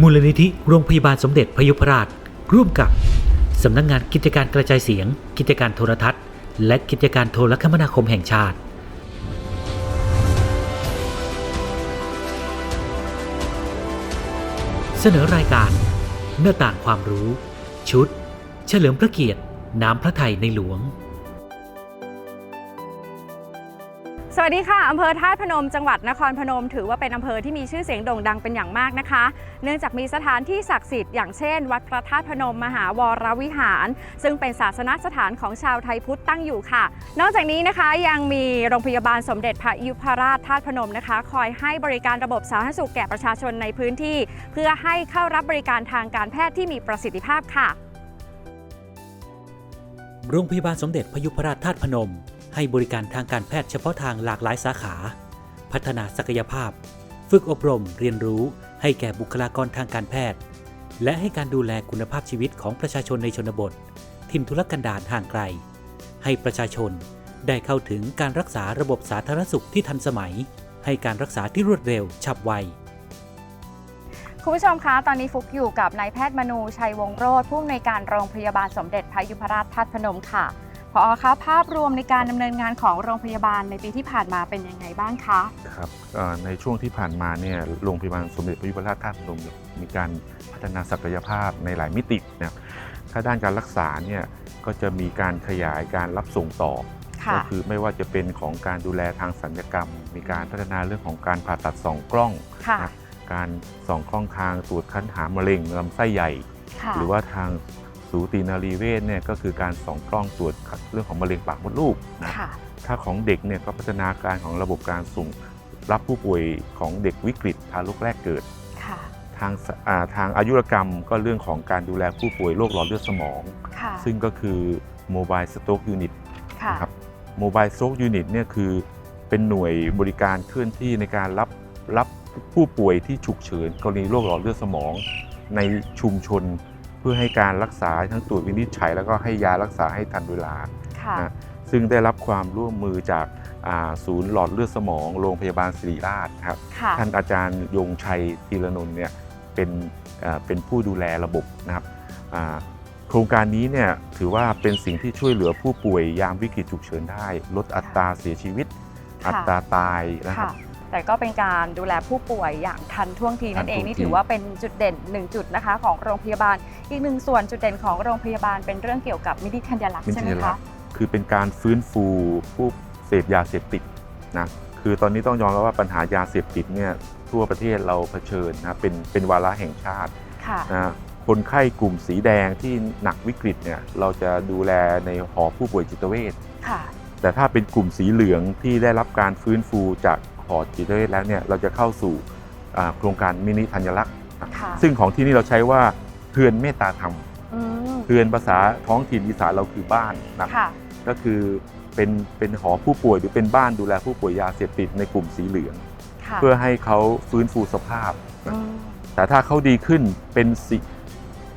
มูลนิธิโรงพยาบาลสมเด็จพยุพราช ร่วมกับ สำนักงงานกิจการกระจายเสียง กิจการโทรทัศน์ และกิจการโทรคมนาคมแห่งชาติเสนอรายการหน้าต่างความรู้ ชุด เฉลิมพระเกียรติ น้ำพระไทยในหลวง สวัสดีค่ะอำเภอธาตุพนมจังหวัดนครพนม ถือว่าเป็นอำเภอที่มีชื่อเสียงโด่งดังเป็นอย่างมากนะคะ เนื่องจากมีสถานที่ศักดิ์สิทธิ์อย่างเช่น วัดพระธาตุพนมมหาวรวิหาร ซึ่งเป็นศาสนสถานของชาวไทยพุทธตั้งอยู่ค่ะ นอกจากนี้นะคะยังมีโรงพยาบาลสมเด็จพระยุพราชธาตุพนมนะคะ คอยให้บริการระบบสาธารณสุขแก่ประชาชนในพื้นที่ เพื่อให้เข้ารับบริการทางการแพทย์ที่มีประสิทธิภาพค่ะ โรงพยาบาลสมเด็จพยุพราชธาตุพนม ให้บริการทางการแพทย์เฉพาะทางหลากหลายสาขา พัฒนาศักยภาพ ฝึกอบรมเรียนรู้ ให้แก่บุคลากรทางการแพทย์ และให้การดูแลคุณภาพชีวิตของประชาชนในชนบทถิ่นทุรกันดารห่างไกล ให้ประชาชนได้เข้าถึงการรักษาระบบสาธารณสุขที่ทันสมัย ให้การรักษาที่รวดเร็วฉับไวคุณผู้ชมคะ ตอนนี้ฟุกอยู่กับนายแพทย์มนูชัยวงศ์โรธผู้อำนวยการโรงพยาบาลสมเด็จพระยุพราชธาตุพนมค่ะ พอคะภาพรวมในการดำเนินงานของโรงพยาบาลในปีที่ผ่านมาเป็นยังไงบ้างคะ ครับเอ่อในช่วงที่ผ่านมาเนี่ยโรงพยาบาลสมเด็จพระยุพราชธาตุพนมเนี่ยมีการพัฒนาศักยภาพในหลายมิตินะครับถ้าด้านการรักษาเนี่ยก็จะมีการขยายการรับส่งต่อค่ะก็คือไม่ว่าจะเป็นของการดูแลทางสัญญกรรม มีการพัฒนาเรื่องของการผ่าตัดสองกล้องค่ะ นะการส่องกล้องทางตรวจคัดหามะเร็งลำไส้ใหญ่ ค่ะ หรือว่าทาง สูตินารีเวชเนี่ยก็คือการส่องกล้องตรวจคัดเรื่องของมะเร็งปากมดลูกนะค่ะถ้าของเด็กเนี่ยก็พัฒนาการของระบบการส่งรับผู้ป่วยของเด็กวิกฤตทารกแรกเกิดค่ะทางสอ่าทางอายุรกรรมก็เรื่องของการดูแลผู้ป่วยโรคหลอดเลือดสมองค่ะซึ่งก็คือโมบายสโต k กยูนิตค่ะนะครับโมบายสโต k กยูนิตเนี่ยคือเป็นหน่วยบริการเคลื่อนที่ในการรับรับผู้ป่วยที่ฉุกเฉินกรณีโรคหลอดเลือดสมอง ในชุมชนเพื่อให้การรักษาทั้งตรวจวินิจฉัย แล้วก็ให้ยารักษาให้ทันเวลา ค่ะนะซึ่งได้รับความร่วมมือจากอ่าศูนย์หลอดเลือดสมองโรงพยาบาลศิริราชครับ ค่ะ ท่านอาจารย์ยงชัยธีรนนท์เนี่ยเป็นอ่าเป็นผู้ดูแลระบบนะครับอ่าโครงการนี้เนี่ยถือว่าเป็นสิ่งที่ช่วยเหลือผู้ป่วยยามวิกฤตฉุกเฉินได้ ลดอัตราเสียชีวิตค่ะอัตราตายนะครับค่ะ แต่ก็เป็นการดูแลผู้ป่วยอย่างทันท่วงทีนั่นเองทันท่วงทีนี่ถือว่าเป็นจุดเด่นหนึ่งจุดนะคะของโรงพยาบาล อีกหนึ่งส่วนจุดเด่นของโรงพยาบาลเป็นเรื่องเกี่ยวกับมินิธัญลักษณ์มิใช่ไหมสัญลัคะกษณ์คือเป็นการฟื้นฟูผู้เสพยาเสพติดนะคือตอนนี้ต้องยอมรับว่าปัญหายาเสพติดเนี่ยทั่วประเทศเราเผชิญนะเป็นเป็นวาระแห่งชาติค่ะนะคนไข้กลุ่มสีแดงที่หนักวิกฤตเนี่ยเราจะดูแลในหอผู้ป่วยจิตเวชค่ะแต่ถ้าเป็นกลุ่มสีเหลืองที่ได้รับการฟื้นฟูจาก หอจิตเวชแล้วเนี่ยเราจะเข้าสู่อ่าโครงการมินิธัญลักษณ์นะค่ะซึ่งของที่นี่เราใช้ว่าเพื่อนเมตตาธรรมอืมเพื่อนภาษาท้องถิ่นอีสานเราคือบ้านนะค่ะก็คือเป็นเป็นหอผู้ป่วยหรือเป็นบ้านดูแลผู้ป่วยยาเสพติดในกลุ่มสีเหลืองค่ะเพื่อให้เขาฟื้นฟูสภาพนะอืมแต่ถ้าเขาดีขึ้นเป็นสี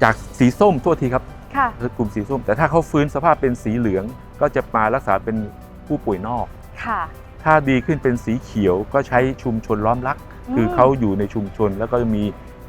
จากสีส้มโทษทีครับค่ะคือกลุ่มสีส้ม แต่ถ้าเขาฟื้นสภาพเป็นสีเหลืองก็จะมารักษาเป็นผู้ป่วยนอกค่ะ ถ้าดีขึ้นเป็นสีเขียวก็ใช้ชุมชนล้อมรัก คือเขาอยู่ในชุมชนแล้วก็มี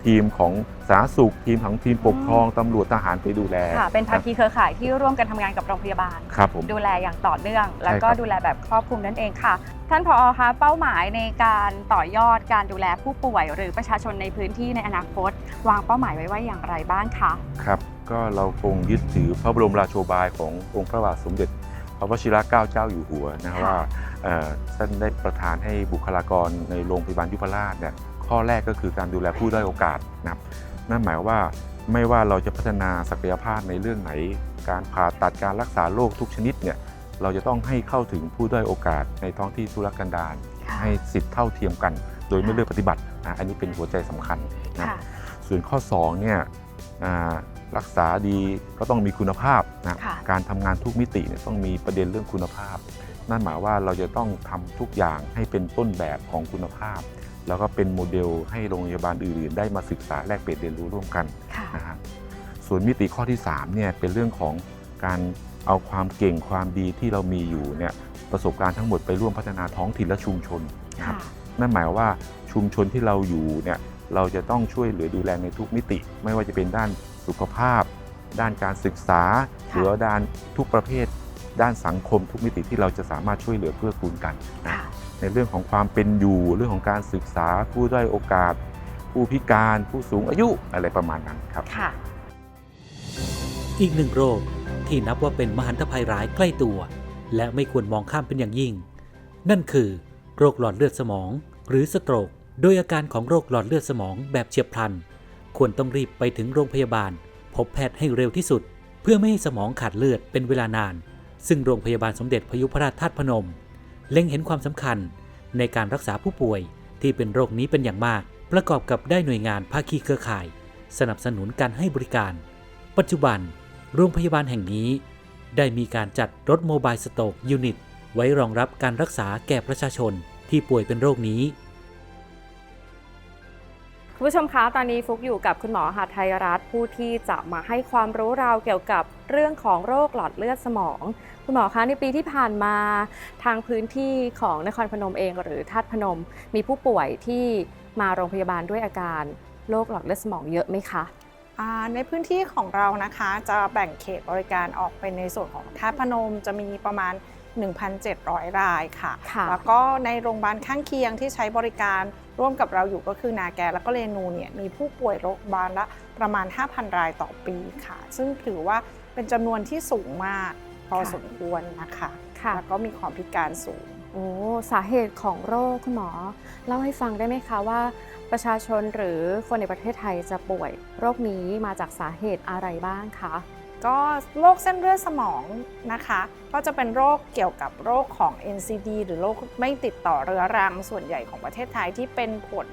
ทีมของสาธารณสุขทีมของทีมปกครองตำรวจทหารไปดูแลค่ะเป็นภาคีเครือข่ายที่ร่วมกันทำงานกับโรงพยาบาลครับผมดูแลอย่างต่อเนื่อง แล้วก็ใช่ครับดูแลแบบครอบคลุมนั่นเองค่ะ ท่านผอคะเป้าหมายในการต่อยอดการดูแลผู้ป่วย หรือประชาชนในพื้นที่ในอนาคต วางเป้าหมายไว้ว่าอย่างไรบ้างคะครับ ก็เราคงยึดถือพระบรมราโชบายขององค์พระบาทสมเด็จ พระวชิรเกล้าเจ้าอยู่หัวนะค่ะว่าเอ่อท่านได้ประทานให้บุคลากรในโรงพยาบาลยุพราชเนี่ยข้อแรกก็คือการดูแลผู้ด้อยโอกาสนะครับนั่นหมายว่าไม่ว่าเราจะพัฒนาศักยภาพในเรื่องไหน การผ่าตัดการรักษาโรคทุกชนิดเนี่ยเราจะต้องให้เข้าถึงผู้ด้อยโอกาสในท้องที่ทุรกันดารค่ะให้สิทธิ์เท่าเทียมกัน โดยไม่ค่ะเลือกปฏิบัตินะอันนี้เป็นหัวใจสำคัญนะค่ะส่วนข้อ2เนี่ยอ่า รักษาดีก็ต้องมีคุณภาพนะค่ะการทำงานทุกมิติเนี่ยต้องมีประเด็นเรื่องคุณภาพ นั่นหมายว่าเราจะต้องทำทุกอย่างให้เป็นต้นแบบของคุณภาพ แล้วก็เป็นโมเดลให้โรงพยาบาลอื่นๆ ได้มาศึกษาแลกเปลี่ยนเรียนรู้ร่วมกันค่ะนะฮะส่วนมิติข้อที่3เนี่ยเป็นเรื่องของการเอาความเก่งความดีที่เรามีอยู่เนี่ยประสบการณ์ทั้งหมดไปร่วมพัฒนาท้องถิ่นและชุมชนนะครับค่ะนั่นหมายว่าชุมชนที่เราอยู่เนี่ยเราจะต้องช่วยเหลือดูแลในทุกมิติ ไม่ว่าจะเป็นด้าน สุขภาพ ด้านการศึกษา หรือว่าด้านทุกประเภท ด้านสังคมทุกมิติที่เราจะสามารถช่วยเหลือเพื่อกูลกันนะค่ะในเรื่องของความเป็นอยู่ เรื่องของการศึกษา ผู้ด้อยโอกาส ผู้พิการผู้สูงอายุอะไรประมาณนั้นครับค่ะอีกหนึ่งโรคที่นับว่าเป็นมหันตภัยร้ายใกล้ตัว และไม่ควรมองข้ามเป็นอย่างยิ่ง นั่นคือ โรคหลอดเลือดสมอง หรือสโตรกโดยอาการของโรคหลอดเลือดสมองแบบเฉียบพลัน ควรต้องรีบไปถึงโรงพยาบาล พบแพทย์ให้เร็วที่สุด เพื่อไม่ให้สมองขาดเลือดเป็นเวลานาน ซึ่งโรงพยาบาลสมเด็จพยุพราชธาตุพนม เล็งเห็นความสำคัญในการรักษาผู้ป่วยที่เป็นโรคนี้เป็นอย่างมาก ประกอบกับได้หน่วยงานภาคีเครือข่าย สนับสนุนการให้บริการ ปัจจุบัน โรงพยาบาลแห่งนี้ ได้มีการจัดรถโมบายสโตกยูนิตไว้รองรับการรักษาแก่ประชาชนที่ป่วยเป็นโรคนี้ คุณผู้ชมคะ ตอนนี้ฟุกอยู่กับคุณหมอหาไทยรัฐผู้ที่จะมาให้ความรู้เราเกี่ยวกับเรื่องของโรคหลอดเลือดสมอง คุณหมอคะในปีที่ผ่านมาทางพื้นที่ของนครพนมเอง หรือธาตุพนม มีผู้ป่วยที่มาโรงพยาบาลด้วยอาการโรคหลอดเลือดสมองเยอะไหมคะอ่าในพื้นที่ของเรานะคะจะแบ่งเขตบริการออกเป็นในส่วนของท่าตุพนมจะมีประมาณ 1,700 รายค่ะค่ะแล้วก็ในโรงพยาบาลข้างเคียงที่ใช้บริการ ร่วมกับเราอยู่ก็คือนาแกแล้วก็เรนูเนี่ยมีผู้ป่วยโรคพยาบาลละประมาณ 5,000 รายต่อปีค่ะ ซึ่งถือว่าเป็นจำนวนที่สูงมากพอค่ะสมควรนะคะค่ะแล้วก็มีความพิการสูง โอ้สาเหตุของโรคคุณหมอ เล่าให้ฟังได้ไหมคะว่าประชาชนหรือคนในประเทศไทยจะป่วย โรคนี้มาจากสาเหตุอะไรบ้างคะ ก็โรคเส้นเลือดสมองนะคะ ก็จะเป็นโรคเกี่ยวกับโรคของ NCD หรือโรคไม่ติดต่อเรื้อรังส่วนใหญ่ของประเทศไทยที่เป็นผล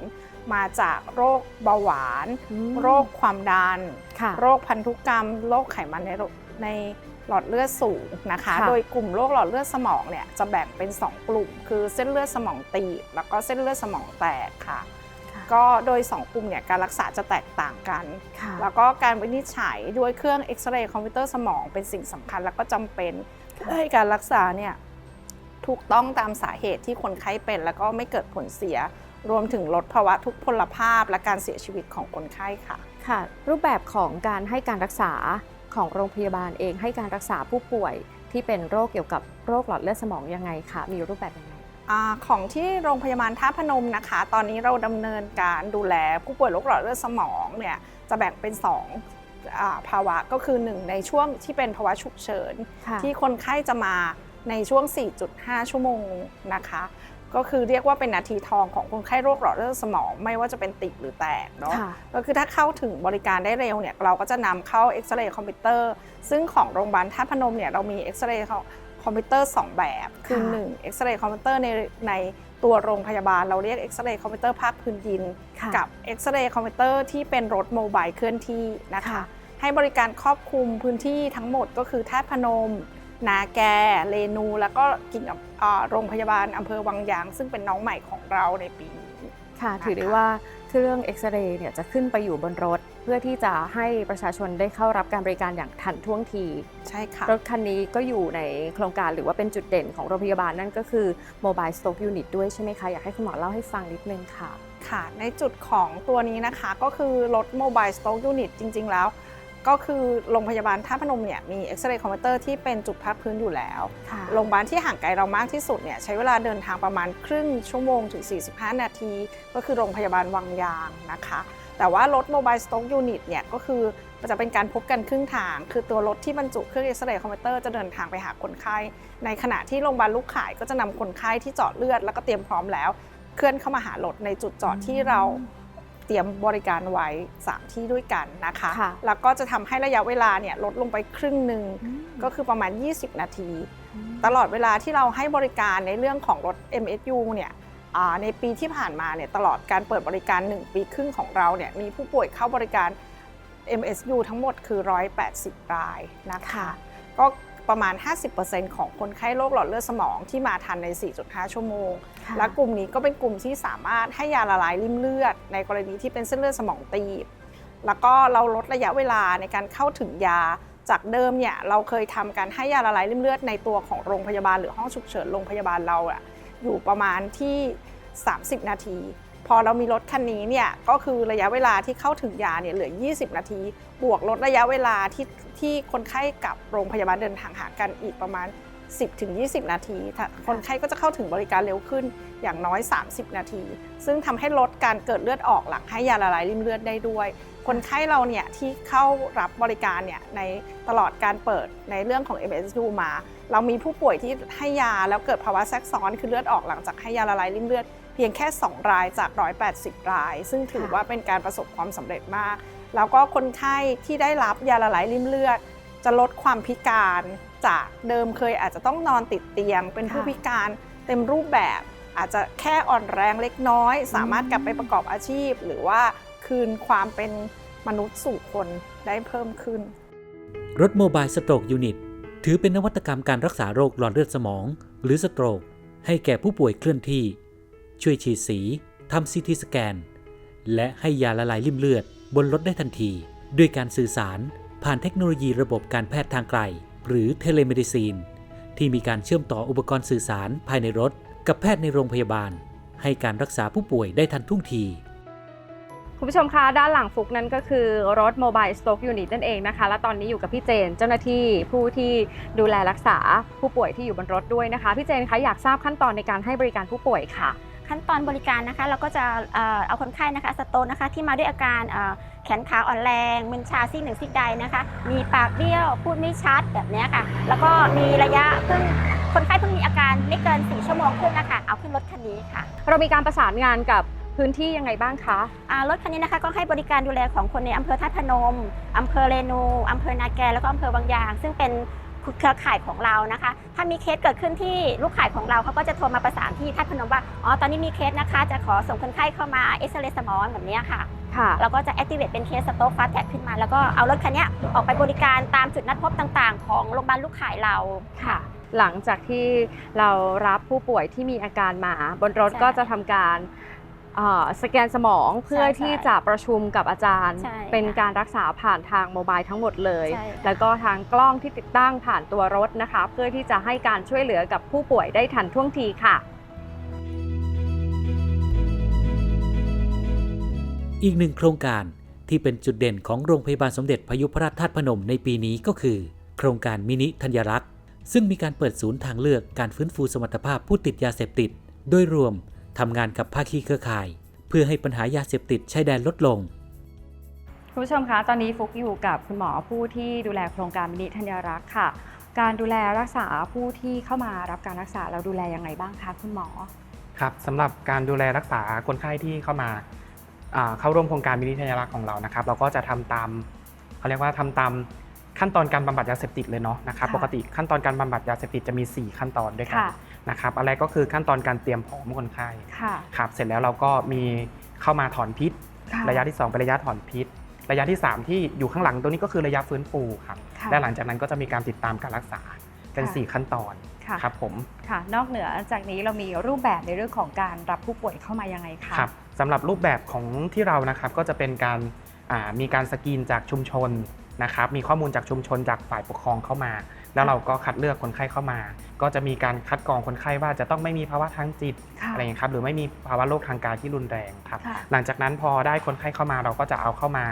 มาจากโรคเบาหวานอืมโรคความดันค่ะโรคพันธุกรรม โรคไขมันในโรในหลอดเลือดสูงนะคะค่ะโดยกลุ่มโรคหลอดเลือดสมองเนี่ยจะแบ่งเป็น 2 กลุ่ม คือเส้นเลือดสมองตีบแล้วก็เส้นเลือดสมองแตกค่ะค่ะ ก็โดย 2 กลุ่มเนี่ยการรักษาจะแตกต่างกันค่ะแล้วก็การวินิจฉัยด้วยเครื่องเอ็กซเรย์คอมพิวเตอร์สมองเป็นสิ่งสำคัญแล้วก็จำเป็นเพื่อให้การรักษาเนี่ยถูกต้องตามสาเหตุที่คนไข้เป็น แล้วก็ไม่เกิดผลเสีย รวมถึงลดภาวะทุกพลภาพและการเสียชีวิตของคนไข้ค่ะค่ะ รูปแบบของการให้การรักษาของโรงพยาบาลเองให้การรักษาผู้ป่วยที่เป็นโรคเกี่ยวกับโรคหลอดเลือดสมองยังไงคะมีรูปแบบยังไง อาของที่โรงพยาบาลท่าพนมนะคะ ตอนนี้เราดำเนินการดูแลผู้ป่วยโรคหลอดเลือดสมองเนี่ยจะแบ่งเป็น2อาภาวะก็คือ1ในช่วงที่เป็นภาวะฉุกเฉินค่ะที่คนไข้จะมาในช่วง 4.5 ชั่วโมงนะคะ ก็คือเรียกว่าเป็นนาทีทองของคนไข้โรคหลอดเลือดสมอง ไม่ว่าจะเป็นติดหรือแตกเนาะค่ะก็คือถ้าเข้าถึงบริการได้เร็วเนี่ยเราก็จะนำเข้าเอ็กซเรย์คอมพิวเตอร์ซึ่งของโรงพยาบาลท่าตุพนมเนี่ยเรามีเอ็กซเรย์ คอมพิวเตอร์ 2 แบบ คือค่ะ1เอ็กซเรย์คอมพิวเตอร์ในในตัวโรงพยาบาล เราเรียกเอ็กซเรย์คอมพิวเตอร์ภาคพื้นดินค่ะกับเอ็กซเรย์คอมพิวเตอร์ที่เป็นรถโมบายเคลื่อนที่นะคะค่ะให้บริการครอบคลุมพื้นที่ทั้งหมดก็คือท่าตุพนม นาแกเรนู แล้วก็กิ่งอำอ่าโรงพยาบาลอำเภอวังยาง ซึ่งเป็นน้องใหม่ของเราในปีนี้ค่ะนะคะถือได้ว่าเค รื่องเอ็กซเรย์เนี่ยจะขึ้นไปอยู่บนรถ เพื่อที่จะให้ประชาชนได้เข้ารับการบริการอย่างทันท่วงที ใช่ค่ะ รถคันนี้ก็อยู่ในโครงการหรือว่าเป็นจุดเด่นของโรงพยาบาลนั่นก็คือ Mobile Stock Unit ด้วยใช่ไหมคะ อยากให้คุณหมอเล่าให้ฟังนิดนึงค่ะ ค่ะ ในจุดของตัวนี้นะคะก็คือรถ Mobile Stock Unit จริง ๆ แล้ว ก็คือโรงพยาบาลท่าพนมเนี่ยมีเอ็กซเรย์คอมพิวเตอร์ที่เป็นจุดพักพื้นอยู่แล้วค่ะโรงพยาบาลที่ห่างไกลเรามากที่สุดเนี่ยใช้เวลาเดินทางประมาณครึ่งชั่วโมงถึง 45 นาที ก็คือโรงพยาบาลวังยางนะคะ แต่ว่ารถ Mobile Stock Unit เนี่ยก็คือมันจะเป็นการพบกันครึ่งทาง คือตัวรถที่บรรจุเครื่องเอ็กซเรย์คอมพิวเตอร์จะเดินทางไปหาคนไข้ ในขณะที่โรงพยาบาลลูกขายก็จะนำคนไข้ที่เจาะเลือดแล้วก็เตรียมพร้อมแล้ว เคลื่อนเข้ามาหารถในจุดจอดที่เรา เตรียมบริการไว้ 3 ที่ด้วยกันนะคะค่ะแล้วก็จะทำให้ระยะเวลาเนี่ยลดลงไปครึ่งหนึ่งอืมก็คือประมาณ 20 นาที ตลอดเวลาที่เราให้บริการในเรื่องของรถ MSU เนี่ยอ่าในปีที่ผ่านมาเนี่ยตลอดการเปิดบริการ 1 ปีครึ่งของเราเนี่ยมีผู้ป่วยเข้าบริการ MSU ทั้งหมดคือ 180 รายนะคะค่ะก็ ประมาณ 50%ของคนไข้โรคหลอดเลือดสมองที่มาทันใน 4.5 ชั่วโมงค่ะและกลุ่มนี้ก็เป็นกลุ่มที่สามารถให้ยาละลายริ่มเลือด ในกรณีที่เป็นเส้นเลือดสมองตีบ แล้วก็เราลดระยะเวลาในการเข้าถึงยาจากเดิมเนี่ยเราเคยทำการให้ยาละลายริ่มเลือดในตัวของโรงพยาบาลหรือห้องฉุกเฉินโรงพยาบาลเราอะอยู่ประมาณที่ 30 นาที พอเรามีรถคันนี้เนี่ยก็คือระยะเวลาที่เข้าถึงยาเนี่ยเหลือ 20 นาที บวกลดระยะเวลาที่ที่คนไข้กับโรงพยาบาลเดินทางหากันอีกประมาณ 10ถึง20 นาทีถ้าคนไข้ก็จะเข้าถึงบริการเร็วขึ้นอย่างน้อย 30 นาที ซึ่งทำให้ลดการเกิดเลือดออกหลังให้ยาละลายริ่มเลือดได้ด้วย คนไข้เราเนี่ยที่เข้ารับบริการเนี่ยในตลอดการเปิดในเรื่องของ MS2 มา เรามีผู้ป่วยที่ให้ยาแล้วเกิดภาวะแทรกซ้อนคือเลือดออกหลังจากให้ยาละลายริ่มเลือด เพียงแค่ 2 รายจาก 180 ราย ซึ่งถือค่ะว่าเป็นการประสบความสำเร็จมาก แล้วก็คนไข้ที่ได้รับยาละลายริ่มเลือด จะลดความพิการจากเดิมเคยอาจจะต้องนอนติดเตียง เป็นผู้พิการเต็มรูปแบบ อาจจะแค่อ่อนแรงเล็กน้อย สามารถกลับไปประกอบอาชีพ หรือว่าคืนความเป็นมนุษย์สู่คนได้เพิ่มขึ้น รถโมบายสโตรกยูนิตถือเป็นนวัตกรรมการรักษาโรคหลอดเลือดสมอง หรือสโตรกให้แก่ผู้ป่วยเคลื่อนที่ ช่วยฉีดสีทำซีทีสแกน และให้ยาละลายริ่มเลือดบนรถได้ทันที ด้วยการสื่อสารผ่านเทคโนโลยีระบบการแพทย์ทางไกล หรือเทเลเมดิซีน ที่มีการเชื่อมต่ออุปกรณ์สื่อสารภายในรถ กับแพทย์ในโรงพยาบาล ให้การรักษาผู้ป่วยได้ทันท่วงทีคุณผู้ชมคะด้านหลังฟุกนั้นก็คือรถโมบายสต็อกยูนิตนั่นเองนะคะ และตอนนี้อยู่กับพี่เจนเจ้าหน้าที่ผู้ที่ดูแลรักษาผู้ป่วยที่อยู่บนรถด้วยนะคะ พี่เจนคะอยากทราบขั้นตอนในการให้บริการผู้ป่วยค่ะ ขั้นตอนบริการนะคะ เราก็จะเอ่อเอาคนไข้นะคะสโตนนะคะที่มาด้วยอาการเอ่อแขนขาอ่อนแรงมึนชาซีกหนึ่งซีกใดนะคะ มีปากเบี้ยวพูดไม่ชัดแบบเนี้ยค่ะ แล้วก็มีระยะเพิ่งคนไข้เพิ่งมีอาการไม่เกิน 4 ชั่วโมงขึ้นนะคะเอาขึ้นรถคันนี้ค่ะ เรามีการประสานงานกับพื้นที่ยังไงบ้างคะอ่ารถคันนี้นะคะก็ให้บริการดูแลของคนในอำเภอท่าตุพนมอำเภอเรนูอำเภอนาแกแล้วก็อำเภอบางยาง ซึ่งเป็น เครือข่ายของเรานะคะ ถ้ามีเคสเกิดขึ้นที่ลูกข่ายของเราเขาก็จะโทรมาประสานที่ท่าตุพนมว่าอ๋อตอนนี้มีเคสนะคะ จะขอส่งคนไข้เข้ามาเอ็กซเรย์สมองแบบเนี้ยค่ะค่ะเราก็จะ activate เป็นเคสสโต๊กฟาสแท็กขึ้นมา แล้วก็เอารถคันเนี้ยออกไปบริการตามจุดนัดพบต่างๆ ของโรงพยาบาลลูกขายเราค่ะหลังจากที่เรารับผู้ป่วยที่มีอาการมา บนรถใช่ก็จะทำการเอ่อ สแกนสมองเพื่อใช่ที่จะประชุมกับอาจารย์ใช่เป็นค่ะการรักษาผ่านทางโมบายทั้งหมดเลยใช่ค่ะแล้วก็ทางกล้องที่ติดตั้งผ่านตัวรถนะคะ เพื่อที่จะให้การช่วยเหลือกับผู้ป่วยได้ทันท่วงทีค่ะ อีกหนึ่งโครงการที่เป็นจุดเด่นของโรงพยาบาลสมเด็จพยุพราชธาตุพนมในปีนี้ก็คือ โครงการมินิธัญรักษ์ซึ่งมีการเปิดศูนย์ทางเลือกการฟื้นฟูสมรรถภาพผู้ติดยาเสพติด โดยรวม ทำงานกับภาคีเครือข่าย เพื่อให้ปัญหายาเสพติดชายแดนลดลง คุณผู้ชมคะ ตอนนี้ฟุกอยู่กับคุณหมอผู้ที่ดูแลโครงการมินิธัญรักษ์ค่ะ การดูแลรักษาผู้ที่เข้ามารับการรักษาเราดูแลยังไงบ้างคะคุณหมอ ครับสำหรับการดูแลรักษาคนไข้ที่เข้ามาอ่าเข้าร่วมโครงการมินิทยารักษ์ของเรานะครับ เราก็จะทำตามเขาเรียกว่าทำตามขั้นตอนการบำบัดยาเสพติดเลยเนาะนะครับ ค่ะ ปกติขั้นตอนการบำบัดยาเสพติดจะมี 4 ขั้นตอนด้วยกัน ค่ะ นะครับอะไรก็คือขั้นตอนการเตรียมพร้อมคนไข้ค่ะครับเสร็จแล้วเราก็มีเข้ามาถอนพิษค่ระยะที่ 2 เป็นระยะถอนพิษ ระยะที่ 3 ที่อยู่ข้างหลังตัวนี้ก็คือระยะฟื้นฟูครับค่ะและหลังจากนั้นก็จะมีการติดตามการรักษาเป็นค่ะสี่ขั้นตอนค่ะครับผมค่ะนอกเหนือจากนี้เรามีรูปแบบในเรื่องของการรับผู้ป่วยเข้ามายังไงคะครับสำหรับรูปแบบของที่เรานะครับก็จะเป็นการอ่ามีการสกรีนจากชุมชนนะครับมีข้อมูลจากชุมชนจากฝ่ายปกครองเข้ามา แล้วเราก็คัดเลือกคนไข้เข้ามา ก็จะมีการคัดกรองคนไข้ว่าจะต้องไม่มีภาวะทางจิตค่ะอะไรอย่างนี้ยครับหรือไม่มีภาวะโรคทางกายที่รุนแรงครับค่ะหลังจากนั้นพอได้คนไข้เข้ามาเราก็จะเอาเข้ามา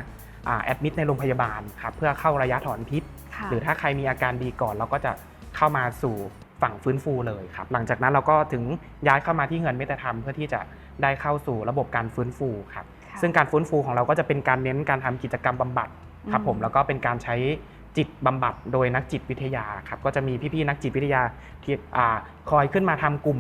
แอดมิดในโรงพยาบาลครับเพื่อเข้าระยะถอนพิษค่ะหรือถ้าใครมีอาการดีก่อนเราก็จะเข้ามาสู่ฝั่งฟื้นฟูเลยครับ หลังจากนั้นเราก็ถึงย้ายเข้ามาที่เงินเมตธรรมเพื่อที่จะได้เข้าสู่ระบบการฟื้นฟูครับค่ะซึ่งการฟื้นฟูของเราก็จะเป็นการเน้นการทำกิจกรรมบำบัดครับอืมผมแล้วก็เป็นการใช้ จิตบำบัดโดยนักจิตวิทยาครับก็จะมีพี่ๆนักจิตวิทยาที่อ่าคอยขึ้นมาทำกลุ่ม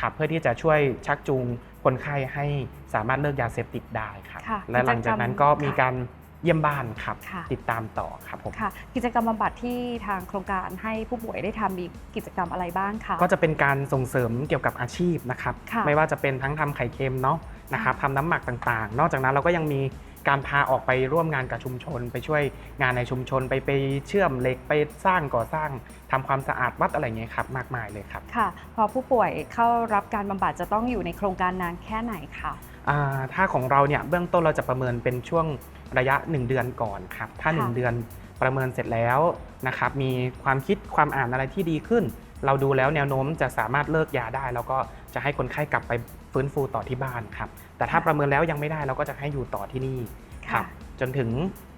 ครับเพื่อที่จะช่วยชักจูงคนไข้ให้สามารถเลิกยาเสพติดได้ครับค่ะและหลังจากนั้นก็มีการเยี่ยมบ้านครับค่ะติดตามต่อครับผมค่ะกิจกรรมบำบัดที่ทางโครงการให้ผู้ป่วยได้ทำมีกิจกรรมอะไรบ้างคะก็จะเป็นการส่งเสริมเกี่ยวกับอาชีพนะครับค่ะไม่ว่าจะเป็นทั้งทำไข่เค็มเนาะนะครับค่ะทำน้ำหมักต่างๆ นอกจากนั้นเราก็ยังมี การพาออกไปร่วมงานกับชุมชน ไปช่วยงานในชุมชนไปไปเชื่อมเหล็กไปสร้างก่อสร้างทำความสะอาดวัดอะไรเงี้ยครับมากมายเลยครับค่ะ พอผู้ป่วยเข้ารับการบำบัดจะต้องอยู่ในโครงการนานแค่ไหนคะอ่าถ้าของเราเนี่ยเบื้องต้นเราจะประเมินเป็นช่วงระยะ 1 เดือนก่อนครับถ้าค่ะ1เดือนประเมินเสร็จแล้วนะครับมีความคิดความอ่านอะไรที่ดีขึ้น เราดูแล้วแนวโน้มจะสามารถเลิกยาได้ แล้วก็จะให้คนไข้กลับไปฟื้นฟูต่อที่บ้านครับ แต่ถ้าประเมินแล้วยังไม่ได้เราก็จะให้อยู่ต่อที่นี่ครัค่ะบจนถึง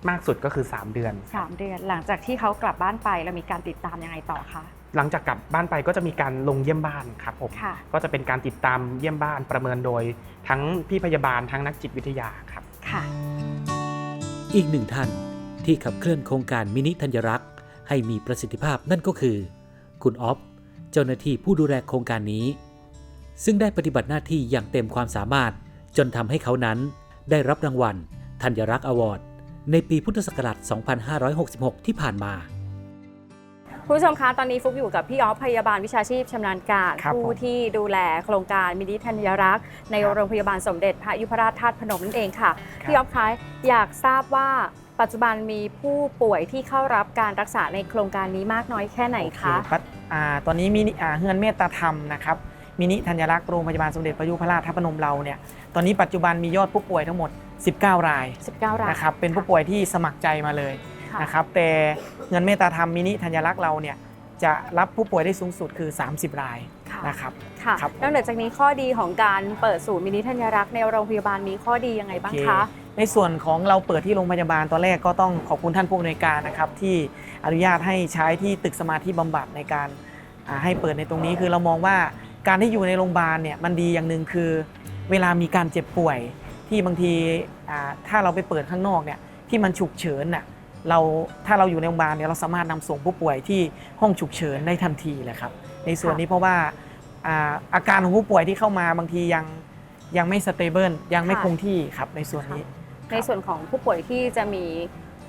มากสุดก็คือ 3 เดือน สามเดือนหลังจากที่เขากลับบ้านไปเรามีการติดตามยังไงต่อคะหลังจากกลับบ้านไปก็จะมีการลงเยี่ยมบ้านครับผมค่ะ ก็จะเป็นการติดตามเยี่ยมบ้านประเมินโดย ทั้งพี่พยาบาลทั้งนักจิตวิทยาครับ ค่ะ อีกหนึ่งท่านที่ขับเคลื่อนโครงการมินิธัญรักษ์ให้มีประสิทธิภาพนั่นก็คือ คุณออฟเจ้าหน้าที่ผู้ดูแลโครงการนี้ ซึ่งได้ปฏิบัติหน้าที่อย่างเต็มความสามารถ จนทำให้เขานั้นได้รับรางวัลธัญรักษ์อวอร์ดในปีพุทธศักราช 2566 ที่ผ่านมา คุณผู้ชมคะ ตอนนี้ฟุกอยู่กับพี่ออฟพยาบาลวิชาชีพชำนาญการ ครับผู้ผม ที่ดูแลโครงการมินิธัญรักษ์ ในครับโรงพยาบาลสมเด็จพระยุพราชธาตุพนมนั่นเองค่ะครับพี่ออฟคะอยากทราบว่าปัจจุบันมีผู้ป่วยที่เข้ารับการรักษาในโครงการนี้มากน้อยแค่ไหนคะ โอเปัดอ่าตอนนี้มินิอ่าเฮือนเมตตาธรรมนะครับ มินิธัญรักษ์โรงพยาบาลสมเด็จพระยุพราชทัพนมเราเนี่ยตอนนี้ปัจจุบันมียอดผู้ป่วยทั้งหมด 19 ราย19 รายนะครับเป็นผู้ป่วยที่สมัครใจมาเลยค่ะนะครับแต่เงินเมตตาธรรมมินิธัญรักษ์เราเนี่ยจะรับผู้ป่วยได้สูงสุดคือ 30 รายค่ะนะครับค่ะครับนอกเหนือจากนี้ข้อดีของการเปิดศูนย์มินิธัญรักษ์ในโรงพยาบาลมีข้อดียังไงบ้างโอเคคะ ในส่วนของเราเปิดที่โรงพยาบาลตอนแรกก็ต้องขอบคุณท่านผู้อำนวยการนะครับที่อนุญาตให้ใช้ที่ตึกสมาธิบำบัดในการอ่าให้เปิดในตรงนี้คือเรามองว่า การที่อยู่ในโรงพยาบาลเนี่ยมันดีอย่างหนึ่งคือเวลามีการเจ็บป่วย ที่บางทีอ่าถ้าเราไปเปิดข้างนอกเนี่ยที่มันฉุกเฉินน่ะเราถ้าเราอยู่ในโรงพยาบาลเนี่ยเราสามารถนำส่งผู้ป่วยที่ห้องฉุกเฉินได้ทันทีเลยครับ ในส่วนนี้เพราะว่าอ่าอาการของผู้ป่วยที่เข้ามาบางทียังยังไม่สเตเบิลยังไม่ค่ะคงที่ครับในส่วนนี้ ในส่วนของผู้ป่วยที่จะมี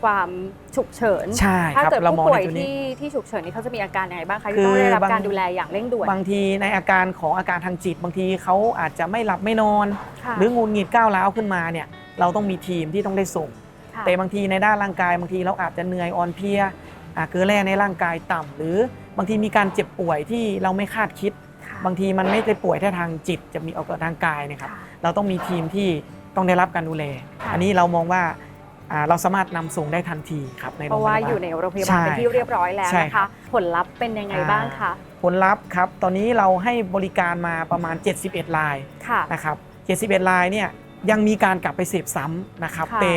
ความฉุกเฉิน ใช่ถ้าครับเกิดเราผู้มองป่วในยตัวนี้ ที่ที่ฉุกเฉินนี่เขาจะมีอาการยังไงบ้างคะคืที่อต้องได้รับบางการดูแลอย่างเร่งด่วนบางทีในอาการของอาการทางจิต บางทีเขาอาจจะไม่หลับไม่นอน ค่ะหรือหงุดหงิดก้าวร้าวขึ้นมาเนี่ยเราต้องมีทีมที่ต้องได้ส่ง ค่ะ แต่บางทีในด้านร่างกายบางทีเราอาจจะเหนื่อยอ่อนเพลียอ่าเกลือแร่ในร่างกายต่ำหรือบางทีมีการเจ็บป่วยที่เราไม่คาดคิด ค่ะบางทีมันไม่ได้ป่วยแค่ทางจิตจะมีออกกับทางกายเนะครับ ค่ะ เราต้องมีทีมที่ต้องได้รับการดูแล ค่ะ อันนี้เรามองว่าอ่า เราสามารถนำส่งได้ทันทีครับในเพโรงราะพยาว่าบาลอยู่ในโรงพยาบาลใช่เป็นที่เรียบร้อยแล้วใช่นะครัคะบผลลัพธ์เป็นยังไงบ้างคะผลลัพธ์ครับตอนนี้เราให้บริการมาประมาณ 71รายค่ะนะครับ71รายเนี่ยยังมีการกลับไปเสพซ้ำนะครับค่ะแต่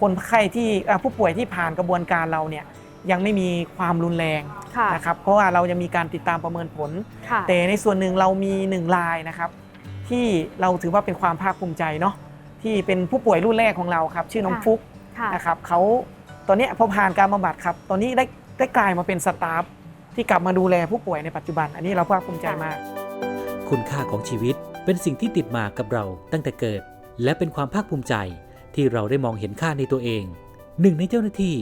คนไข้ที่อ่าผู้ป่วยที่ผ่านกระบวนการเราเนี่ยยังไม่มีความรุนแรงค่ะนะครับเพราะว่าเรายังมีการติดตามประเมินผลค่ะแต่ในส่วนหนึ่งเรามีหนึ่งรายนะครับที่เราถือว่าเป็นความภาคภูมิใจเนาะที่เป็นผู้ป่วยรุ่นแรกของเราครับ ชื่อน้องค่ะฟุก ค่ะนะครับเขาตอนเนี้ยพอผ่านการบำบัดครับตอนนี้ได้ได้กลายมาเป็นสตาฟที่กลับมาดูแลผู้ป่วยในปัจจุบัน อันนี้เราภาคภูมิใจมาก คุณค่าของชีวิตเป็นสิ่งที่ติดมากับเราตั้งแต่เกิด และเป็นความภาคภูมิใจที่เราได้มองเห็นค่าในตัวเอง หนึ่งในเจ้าหน้าที่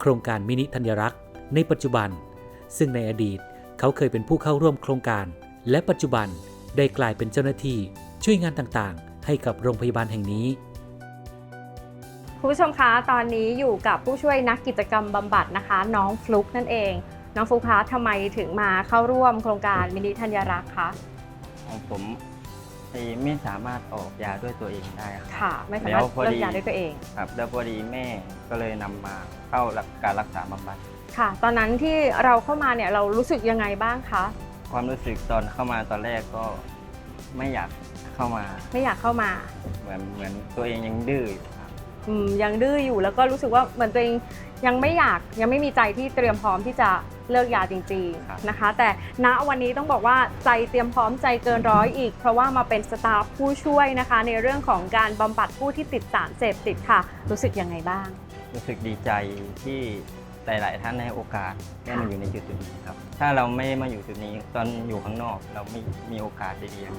โครงการมินิธัญรักษ์ในปัจจุบัน ซึ่งในอดีตเขาเคยเป็นผู้เข้าร่วมโครงการ และปัจจุบันได้กลายเป็นเจ้าหน้าที่ช่วยงานต่างๆ ให้กับโรงพยาบาลแห่งนี้ คุณผู้ชมคะตอนนี้อยู่กับผู้ช่วยนักกิจกรรมบำบัดนะคะ น้องฟลุกนั่นเอง น้องฟลุกคะทำไมถึงมาเข้าร่วมโครงการมินิธัญรักษ์คะของผมไอ้ไม่สามารถออกยาด้วยตัวเองได้ครับค่ะ ไม่สาแล้มารถวพอดีเลิกยาด้วยตัวเองครับแล้วพอดีแม่ก็เลยนำมาเข้ารับการรักษาบำบัดค่ะ ตอนนั้นที่เราเข้ามาเนี่ยเรารู้สึกยังไงบ้างคะความรู้สึกตอนเข้ามาตอนแรกก็ไม่อยากเข้ามา ไม่อยากเข้ามา เหมือนเหมือนตัวเองยังดื้ออ ยู่ครับอืมยังดื้ออยู่แล้วก็รู้สึกว่าเหมือนตัวเองยังไม่อยากยังไม่มีใจที่เตรียมพร้อมที่จะเลิกยาจริงครับๆนะคะ แต่ณวันนี้ต้องบอกว่าใจเตรียมพร้อมใจเกินร้อยอีก เพราะว่ามาเป็นสตาฟผู้ช่วยนะคะ ในเรื่องของการบำบัดผู้ที่ติดสารเสพติดค่ะ รู้สึกยังไงบ้าง รู้สึกดีใจที่หลายๆท่านให้โอกาสได้มาอยู่ในจุดจุดนี้ครับ ถ้าเราไม่มาอยู่จุดนี้ตอนอยู่ข้างนอก เราไม่มีโอกาสดีๆอย่าง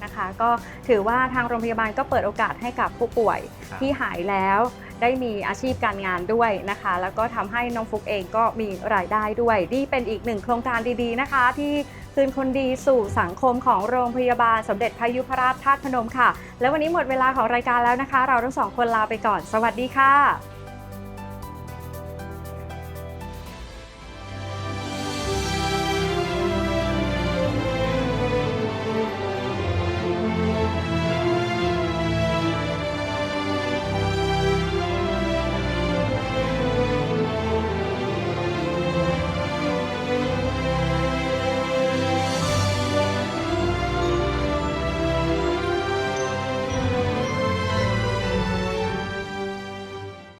นี้นะคะ ก็ถือว่าทางโรงพยาบาลก็เปิดโอกาสให้กับผู้ป่วยครับที่หายแล้วได้มีอาชีพการงานด้วยนะคะ แล้วก็ทำให้น้องฟุกเองก็มีรายได้ด้วย นี่เป็นอีกหนึ่งโครงการดีๆนะคะ ที่คืนคนดีสู่สังคมของโรงพยาบาลสมเด็จพระยุพราชธาตุพนมค่ะ แล้ววันนี้หมดเวลาของรายการแล้วนะคะ เราทั้งสองคนลาไปก่อน สวัสดีค่ะ